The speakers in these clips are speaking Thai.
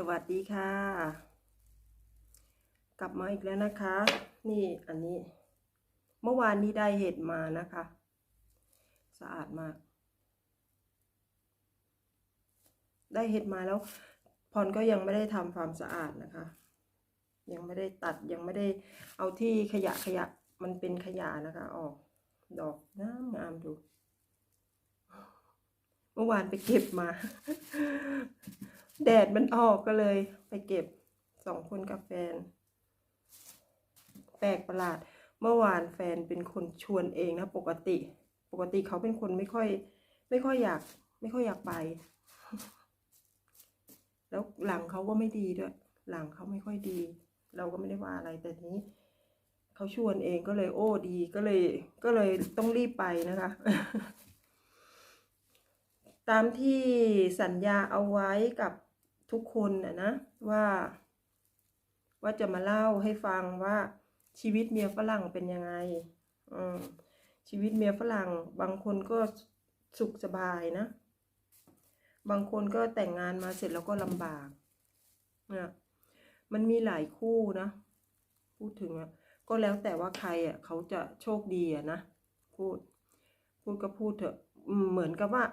สวัสดีค่ะ กลับมาอีกแล้วนะคะ นี่อันนี้ เมื่อวานนี้ได้เห็ดมานะคะ สะอาดมาก ได้เห็ดมาแล้วพรก็ยังไม่ได้ทำความสะอาดนะคะ ยังไม่ได้ตัดยังไม่ได้เอาที่ขยะขยะมันเป็นขยะนะคะ ออก ดอกงามงามดู เมื่อวานไปเก็บมา แดดมันออกก็เลย ไปเก็บสองคนกับแฟน แปลกประหลาด เมื่อวานแฟนเป็นคนชวนเองนะปกติ ปกติเขาเป็นคนไม่ค่อย ไม่ค่อยอยาก ไม่ค่อยอยากไป แล้วหลังเขาก็ไม่ดีด้วย หลังเขาไม่ค่อยดี เราก็ไม่ได้ว่าอะไรแต่นี้เขาชวนเองก็เลยโอ้ดีก็เลย ก็เลยต้องรีบไปนะคะ ตามที่สัญญาเอาไว้กับ ทุกคนนะนะว่า ว่าจะมาเล่าให้ฟังว่าชีวิตเมียฝรั่งเป็นยังไงชีวิตเมียฝรั่ง บางคนก็สุขสบายนะ บางคนก็แต่งงานมาเสร็จแล้วก็ลำบากนี่ยมันมีหลายคู่นะ พูดถึงอะก็แล้วแต่ว่าใครอะเขาจะโชคดีอะนะพูด พูดก็พูดเถอะเหมือนกับว่า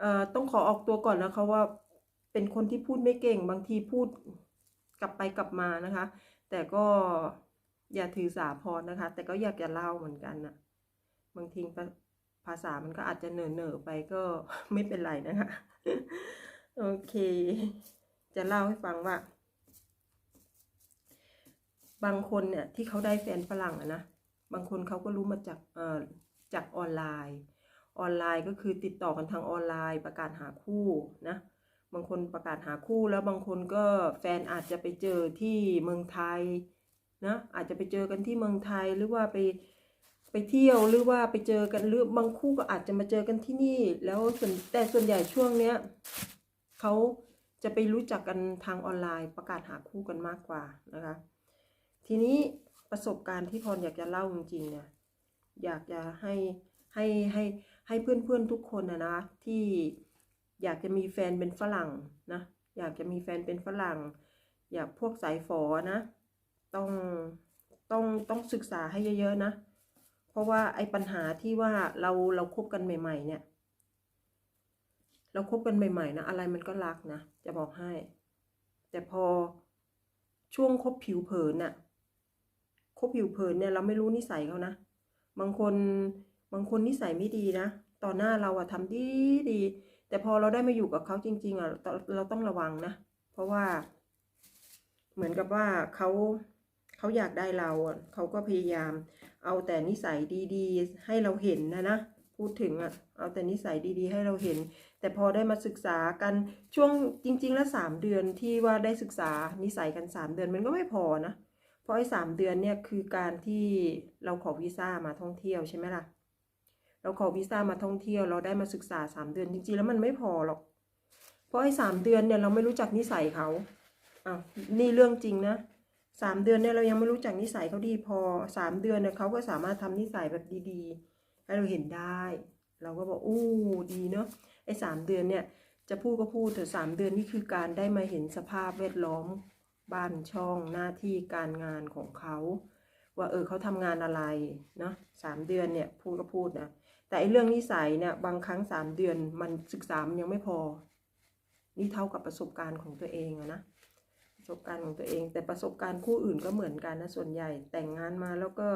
เอ่อต้องขอออกตัวก่อนนะคะว่า เป็นคนที่พูดไม่เก่งบางทีพูดกลับไปกลับมานะคะ แต่ก็อย่าถือสาพรนะคะ แต่ก็อยากจะเล่าเหมือนกันนะบางทีภาษามันก็อาจจะเหน่อเนอไปก็ไม่เป็นไรนะคะโอเค จะเล่าให้ฟังว่า บางคนเนี่ยที่เขาได้แฟนฝรั่งอะนะบางคนเขาก็รู้มาจากเอ่อจากออนไลน์ ออนไลน์ก็คือติดต่อกันทางออนไลน์ ประกาศหาคู่นะ บางคนประกาศหาคู่แล้วบางคนก็แฟนอาจจะไปเจอที่เมืองไทยนะอาจจะไปเจอกันที่เมืองไทยหรือว่าไปไปเที่ยวหรือว่าไปเจอกันหรือบางคู่ก็อาจจะมาเจอกันที่นี่ แล้วส่วนแต่ส่วนใหญ่ช่วงเนี้ยเขาจะไปรู้จักกันทางออนไลน์ประกาศหาคู่กันมากกว่านะคะ ทีนี้ประสบการณ์ที่พรอยากจะเล่าจริงๆเนี่ยอยากจะให้ให้ให้ให้เพื่อนๆทุกคนนะนะที่ อยากจะมีแฟนเป็นฝรั่งนะอยากจะมีแฟนเป็นฝรั่ง อยากพวกสายฝอนะ ต้องต้องต้องศึกษาให้เยอะๆนะ เพราะว่าไอ้ปัญหาที่ว่าเราเราคบกันใหม่ ๆ เนี่ย เราคบกันใหม่ ๆ นะ อะไรมันก็รักนะ จะบอกให้ แต่พอช่วงคบผิวเผินน่ะคบผิวเผินเนี่ยเราไม่รู้นิสัยเขานะ บางคนบางคนนิสัยไม่ดีนะ ต่อหน้าเราอะทำดีดี แต่พอเราได้มาอยู่กับเขาจริง ๆอะเราต้องระวังนะ เพราะว่า เหมือนกับว่าเขาเขาอยากได้เราเขาก็พยายาม เอาแต่นิสัยดีๆ ให้เราเห็นนะนะพูดถึงอะเอาแต่นิสัยดีๆ ให้เราเห็น แต่พอได้มาศึกษากันช่วงจริง ๆ แล้วสามเดือนที่ว่าได้ศึกษานิสัยกันสามเดือนมันก็ไม่พอนะเพราะไอ้สามเดือนเนี่ยคือการที่เราขอวีซ่ามาท่องเที่ยวใช่ไหมล่ะ เราขอวีซ่ามาท่องเที่ยวเราได้มาศึกษาสามเดือนจริงๆแล้วมันไม่พอหรอก เพราะไอ้สามเดือนเนี่ยเราไม่รู้จักนิสัยเขาอ้าวนี่เรื่องจริงนะสามเดือนเนี่ยเรายังไม่รู้จักนิสัยเขาดีพอสามเดือนเนี่ยเขาก็สามารถทำนิสัยแบบดีๆ ให้เราเห็นได้ เราก็บอกอู้ดีเนาะไอ้สามเดือนเนี่ยจะพูดก็พูดเถอะสามเดือนนี่คือการได้มาเห็นสภาพแวดล้อมบ้านช่องหน้าที่การงานของเขา ว่าเออเขาทำงานอะไรเนาะสามเดือนเนี่ยพูดก็พูดนะ แต่ไอเรื่องนิสัยเนี่ยบางครั้งสามเดือนมันศึกษามันยังไม่พอ นี่เท่ากับประสบการณ์ของตัวเองอะนะประสบการณ์ของตัวเอง แต่ประสบการณ์คู่อื่นก็เหมือนกันนะส่วนใหญ่แต่งงานมาแล้วก็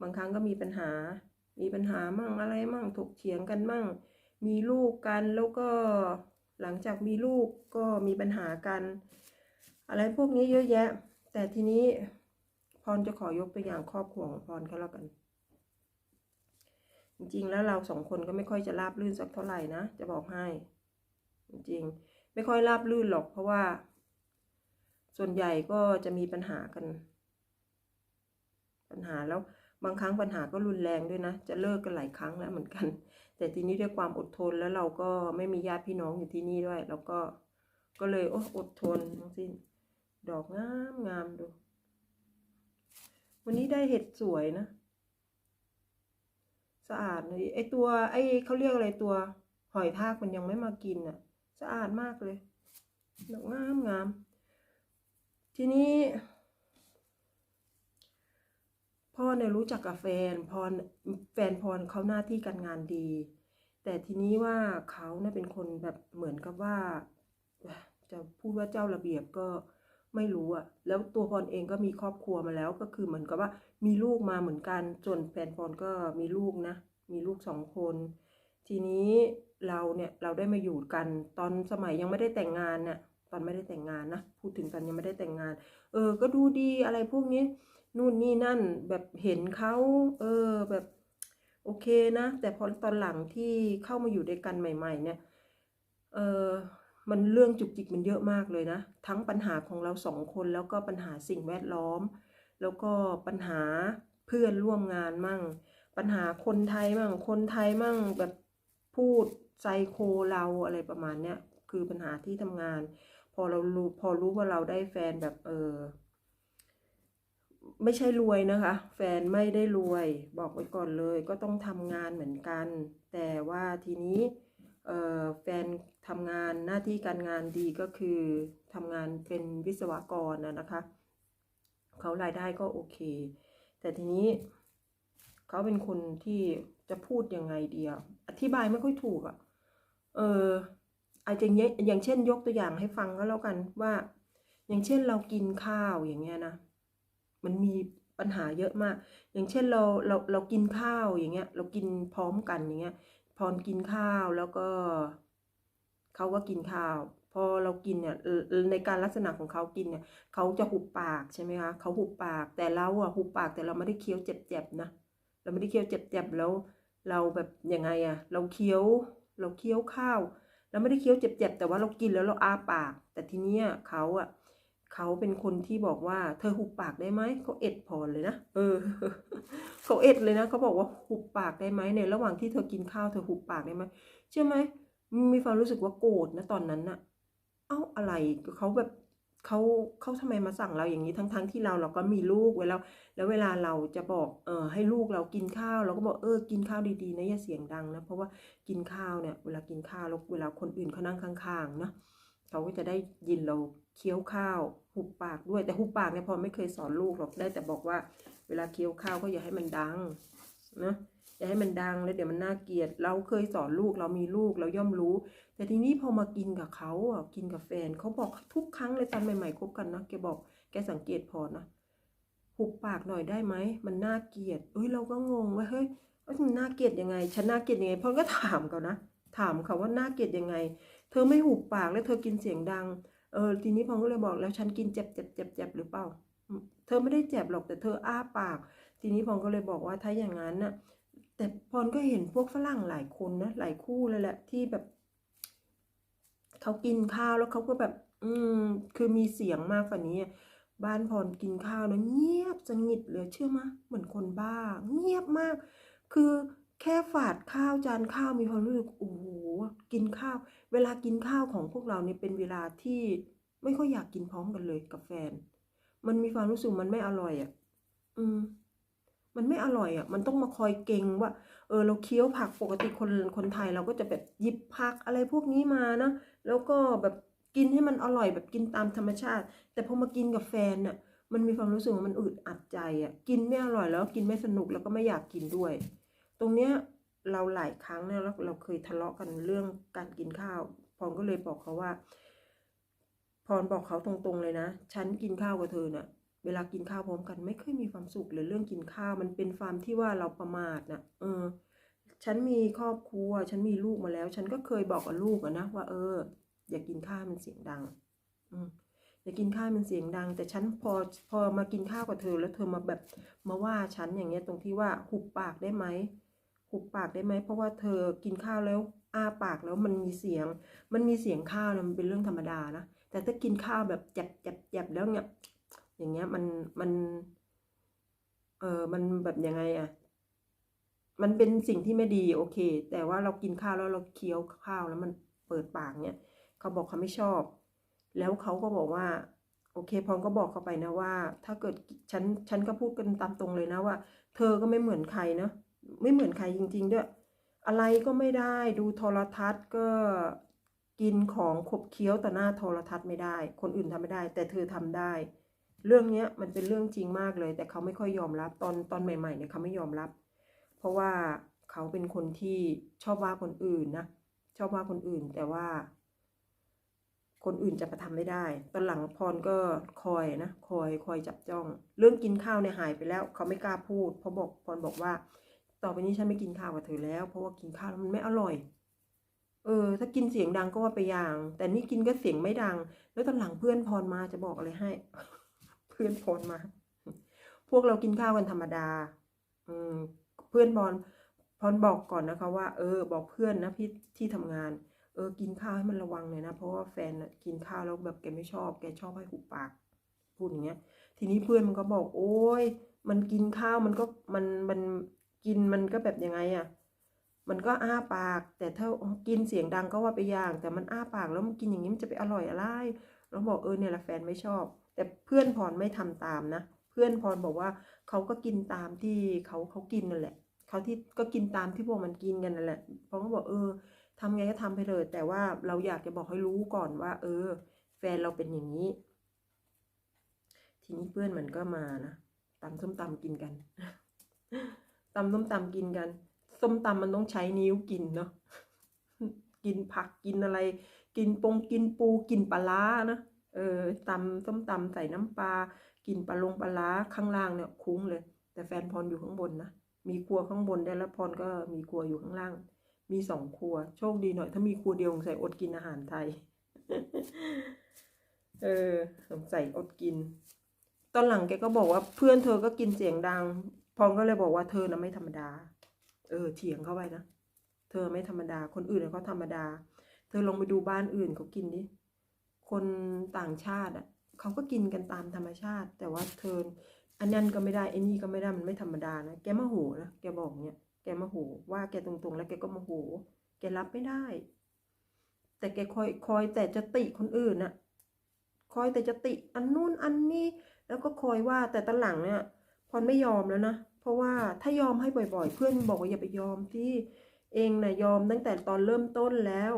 บางครั้งก็มีปัญหา มีปัญหามั่งอะไรมั่งถกเถียงกันมั่ง มีลูกกันแล้วก็หลังจากมีลูกก็มีปัญหากัน อะไรพวกนี้เยอะแยะ แต่ทีนี้พรจะขอยกตัวอย่างครอบครัวของพรก็แล้วกัน จริง ๆ แล้วเราสองคนก็ไม่ค่อยจะราบรื่นสักเท่าไหร่นะ จะบอกให้ จริงๆ ไม่ค่อยราบรื่นหรอก เพราะว่า ส่วนใหญ่ก็จะมีปัญหากัน ปัญหาแล้วบางครั้งปัญหาก็รุนแรงด้วยนะ จะเลิกกันหลายครั้งแล้วเหมือนกัน แต่ทีนี้ด้วยความอดทนแล้วเราก็ไม่มีญาติพี่น้องอยู่ที่นี่ด้วยเราก็ก็เลยโอ้อดทนทั้งสิ้น ดอกงามงามดู วันนี้ได้เห็ดสวยนะ สะอาดเลยไอตัวไอเขาเรียกอะไรตัวหอยทากมันยังไม่มากินอะ สะอาดมากเลยดอกงามงามทีนี้ พ่อเนี่ยรู้จักกับแฟนพรแฟนพรเขาหน้าที่การงานดี แต่ทีนี้ว่าเขาเนี่ยเป็นคนแบบเหมือนกับว่า จะพูดว่าเจ้าระเบียบก็ ไม่รู้อะแล้วตัวพรเองก็มีครอบครัวมาแล้วก็คือเหมือนกับว่ามีลูกมาเหมือนกันส่วนแฟนพรก็มีลูกนะ มีลูกสองคน ทีนี้เราเนี่ยเราได้มาอยู่กันตอนสมัยยังไม่ได้แต่งงานเนี่ยตอนไม่ได้แต่งงานนะพูดถึงตอนยังไม่ได้แต่งงาน เออ ก็ดูดีอะไรพวกนี้นู่นนี่นั่นแบบเห็นเขาเออแบบโอเคนะ แต่พอตอนหลังที่เข้ามาอยู่ด้วยกันใหม่ ๆ เนี่ย เออ มันเรื่องจุกจิกมันเยอะมากเลยนะ ทั้งปัญหาของเราสองคนแล้วก็ปัญหาสิ่งแวดล้อม แล้วก็ปัญหาเพื่อนร่วมงานมั่ง ปัญหาคนไทยมั่ง คนไทยมั่งแบบพูดไซโคเราอะไรประมาณเนี้ยคือปัญหาที่ทำงาน พอเรารู้พอรู้ว่าเราได้แฟนแบบเออไม่ใช่รวยนะคะ แฟนไม่ได้รวยบอกไว้ก่อนเลย ก็ต้องทำงานเหมือนกัน แต่ว่าทีนี้ แฟนทำงานหน้าที่การงานดีก็คือทำงานเป็นวิศวกรนะนะคะ เขารายได้ก็โอเค แต่ทีนี้เขาเป็นคนที่จะพูดยังไงเดียวอธิบายไม่ค่อยถูกอะ่ะ เอออาจจะอย่างอย่างเช่นยกตัวอย่างให้ฟังก็แล้วกันว่า อย่างเช่นเรากินข้าวอย่างเงี้ยนะ มันมีปัญหาเยอะมาก อย่างเช่นเราเราเรากินข้าวอย่างเงี้ย เรากินพร้อมกันอย่างเงี้ย พรกินข้าวแล้วก็เขาก็กินข้าว พอเรากินเนี่ยในการลักษณะของเขากินเนี่ยเขาจะหุบปากใช่ไหมคะเขาหุบปากแต่เราอะหุบปากแต่เราไม่ได้เคี้ยวเจ็บๆนะเราไม่ได้เคี้ยวเจ็บๆแล้ว เราแบบยังไงอะเราเคี้ยวเราเคี้ยวข้าวเราไม่ได้เคี้ยวเจ็บๆแต่ว่าเรากินแล้วเราอาปาก แต่ทีเนี้ยเขาอะ เขาเป็นคนที่บอกว่า เธอหุบปากได้ไหมเขาเอ็ดพรเลยนะเออเขาเอ็ดเลยนะเขาบอกว่าหุบปากได้ไหมในระหว่างที่เธอกินข้าวเธอหุบปากได้ไหมเชื่อไหมมีความรู้สึกว่าโกรธนะตอนนั้นน่ะ เอ้าอะไรเขาแบบเขาเขาทำไมมาสั่งเราอย่างนี้ทั้งๆทที่เราเราก็มีลูกไว้แล้ว แล้วเวลาเราจะบอกเออให้ลูกเรากินข้าวเราก็บอกเออกินข้าวดีๆนะอย่าเสียงดังนะเพราะว่ากินข้าวเนี่ยเวลากินข้าวแล้วเวลาคนอื่นเขานั่งข้างๆเนาะเขาก็จะได้ยินเรา เคี้ยวข้าวหุบปากด้วย แต่หุบปากเนี่ยพอไม่เคยสอนลูกหรอกได้แต่บอกว่า เวลาเคี้ยวข้าวก็อย่าให้มันดังนะอย่าให้มันดังแล้วเดี๋ยวมันน่าเกลียด เราเคยสอนลูกเรามีลูกเราย่อมรู้ แต่ทีนี้พอมากินกับเขาอะกินกับแฟนเขาบอกทุกครั้งเลยตอนใหม่ๆคบกันนะแกบอกแกสังเกตพอนะหุบปากหน่อยได้ไหมมันน่าเกลียดเอ้ยเราก็งงว่าเฮ้ยมันน่าเกลียดยังไงฉันน่าเกลียดยังไงพอก็ถามเขานะถามเขาว่าน่าเกลียดยังไง เธอไม่หุบปากแล้วเธอกินเสียงดัง เออทีนี้พองก็เลยบอกแล้วฉันกินเจ็บเจ็บเจ็บเจ็บหรือเปล่า เธอไม่ได้เจ็บหรอกแต่เธออ้าปาก ทีนี้พองก็เลยบอกว่าถ้าอย่างนั้นน่ะ แต่พรก็เห็นพวกฝรั่งหลายคนนะหลายคู่เลยแหละที่แบบเขากินข้าวแล้วเขาก็แบบ อืม คือมีเสียงมากกว่านี้บ้านพรกินข้าวนะเงียบสงิดเลยเชื่อมะเหมือนคนบ้า เงียบมาก คือ แค่ฝาดข้าวจานข้าวมีความรู้สึกโอ้โหกินข้าว เวลากินข้าวของพวกเราเนี่ยเป็นเวลาที่ไม่ค่อยอยากกินพร้อมกันเลยกับแฟน มันมีความรู้สึกมันไม่อร่อยอะ อืม มันไม่อร่อยอะ มันต้องมาคอยเก่งว่า เออ เราเคี้ยวผักปกติคนคนไทยเราก็จะแบบหยิบผักอะไรพวกนี้มานะแล้วก็แบบกินให้มันอร่อยแบบกินตามธรรมชาติ แต่พอมากินกับแฟนน่ะ มันมีความรู้สึกว่ามันอึดอัดใจอะ กินไม่อร่อยแล้วกินไม่สนุกแล้วก็ไม่อยากกินด้วย ตรงเนี้ยเราหลายครั้งเนี่ยเราเราเคยทะเลาะกันเรื่องการกินข้าว พรก็เลยบอกเขาว่า พรบอกเขาตรงๆเลยนะ ฉันกินข้าวกับเธอเนี่ยเวลากินข้าวพร้อมกันไม่เคยมีความสุขเลยเรื่องกินข้าวมันเป็นความที่ว่าเราประมาทนะเออ ฉันมีครอบครัว ฉันมีลูกมาแล้ว ฉันก็เคยบอกกับลูกอะนะ ว่า เออ อย่ากินข้าวมันเสียงดัง อืมอย่ากินข้าวมันเสียงดัง แต่ฉันพอพอมากินข้าวกับเธอ แล้วเธอมาแบบมาว่าฉันอย่างเงี้ยตรงที่ว่าหุบปากได้ไหม หุบปากได้ไหมเพราะว่าเธอกินข้าวแล้วอ้าปากแล้วมันมีเสียง มันมีเสียงข้าวนะมันเป็นเรื่องธรรมดานะแต่ถ้ากินข้าวแบบแจบแจบแจบแล้วเนี่ยอย่างเงี้ยมันมัน เออมันแบบยังไงอะมันเป็นสิ่งที่ไม่ดีโอเค แต่ว่าเรากินข้าวแล้วเราเคี้ยวข้าวแล้วมันเปิดปากเนี่ยเขาบอกเขาไม่ชอบ แล้วเขาก็บอกว่า โอเคพองก็บอกเขาไปนะว่า ถ้าเกิดฉันฉันก็พูดกันตามตรงเลยนะว่า เธอก็ไม่เหมือนใครเนาะ ไม่เหมือนใครจริง ๆ ด้วย อะไรก็ไม่ได้ดูโทรทัศน์ก็กินของขบเคี้ยวต่อหน้าโทรทัศน์ไม่ได้ คนอื่นทำไม่ได้ แต่เธอทำได้ เรื่องเนี้ยมันเป็นเรื่องจริงมากเลย แต่เขาไม่ค่อยยอมรับตอนตอนใหม่ๆเนี่ยเขาไม่ยอมรับ เพราะว่าเขาเป็นคนที่ชอบว่าคนอื่นนะชอบว่าคนอื่นแต่ว่า คนอื่นจะมาทำไม่ได้ ตอนหลังพรก็คอยนะคอยคอยจับจ้อง เรื่องกินข้าวเนี่ยหายไปแล้ว เขาไม่กล้าพูดเพราะบอกพรบอกว่า ต่อไปนี้ฉันไม่กินข้าวกับเธอแล้ว เพราะว่ากินข้าวแล้วมันไม่อร่อย เออ ถ้ากินเสียงดังก็ว่าไปอย่าง แต่นี่กินก็เสียงไม่ดัง แล้วตอนหลังเพื่อนพรมาจะบอกอะไรให้ เพื่อนพรมา พวกเรากินข้าวกันธรรมดา อืม เพื่อนพรพรบอกก่อนนะคะว่า เออ บอกเพื่อนนะพี่ที่ทำงาน เออ กินข้าวให้มันระวังหน่อยนะ เพราะว่าแฟนกินข้าวแล้วแบบแกไม่ชอบ แกชอบให้หุบปาก พูดอย่างเงี้ย ทีนี้เพื่อนมันก็บอก โอ้ยมันกินข้าวมันก็มันมัน กินมันก็แบบยังไงอะ่ะ มันก็อ้าปาก แต่ถ้ากินเสียงดังก็ว่าไปอย่าง แต่มันอ้าปากแล้วมันกินอย่างนี้มันจะไปอร่อยอะไรเราบอกเออเนี่ยแหละแฟนไม่ชอบ แต่เพื่อนพรไม่ทำตามนะ เพื่อนพรบอกว่าเขาก็กินตามที่เขาเขากินนั่นแหละเขาที่ก็กินตามที่พวกมันกินกันนั่นแหละพรก็บอกเออทำไงก็ทำไปเลย แต่ว่าเราอยากจะบอกให้รู้ก่อนว่า เออ แฟนเราเป็นอย่างนี้ ทีนี้เพื่อนมันก็มานะตำส้มตำกินกัน ตำส้มตำกินกัน ส้มตำมันต้องใช้นิ้วกินเนาะกินผักกินอะไร กินปงกินปูกินปลาร้านะเออตำส้มตำใส่น้ำปลากินปลาลงปลาร้าข้างล่างเนี่ยคุ้งเลย แต่แฟนพรอยู่ข้างบนนะมีครัวข้างบนได้แล้วพรก็มีครัวอยู่ข้างล่าง มีสองครัว โชคดีหน่อย ถ้ามีครัวเดียวสงสัยอดกินอาหารไทย เออสงสัยอดกิน ตอนหลังแกก็บอกว่าเพื่อนเธอก็กินเสียงดัง พรก็เลยบอกว่าเธอนะไม่ธรรมดา เออเถียงเข้าไปนะ เธอไม่ธรรมดา คนอื่นเขาธรรมดา เธอลองไปดูบ้านอื่นเขากินดิ คนต่างชาติอะเขาก็กินกันตามธรรมชาติ แต่ว่าเธอ อันนั้นก็ไม่ได้ไอ้นี่ก็ไม่ได้ มันไม่ธรรมดานะ แกโมโหนะ แกบอกเนี้ยแกโมโหว่าแกตรงๆ แล้วแกก็โมโห แกรับไม่ได้ แต่แกคอยคอยแต่จะติคนอื่นน่ะ คอยแต่จะติอันนู้นอันนี้ แล้วก็คอยว่าแต่ตอนหลังเนี่ย พรไม่ยอมแล้วนะ เพราะว่าถ้ายอมให้บ่อย ๆ เพื่อนบอกว่าอย่าไปยอมที่เองนะ่ะยอมตั้งแต่ตอนเริ่มต้นแล้ว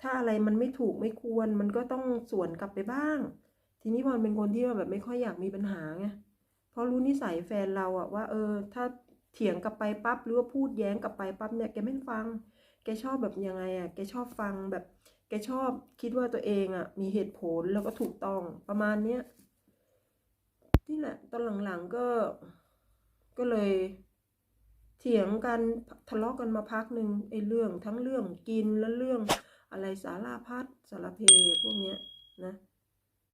ถ้าอะไรมันไม่ถูกไม่ควร มันก็ต้องสวนกลับไปบ้าง ทีนี้พรเป็นคนที่แบบไม่ค่อยอยากมีปัญหาไงเพราะรู้นิสัยแฟนเราอะว่า เออ ถ้าเถียงกลับไปปั๊บหรือว่าพูดแย้งกลับไปปั๊บเนี่ยแกไม่ฟัง แกชอบแบบยังไงอะแกชอบฟังแบบ แกชอบคิดว่าตัวเองอะมีเหตุผลแล้วก็ถูกต้องประมาณเนี้ยนี่แหละตอนหลังๆก็ ก็เลยเถียงกันทะเลาะกันมาพักหนึ่งไอ้เรื่องทั้งเรื่องกินและเรื่องอะไรสาราพัดสารเพพวกเนี้ยนะ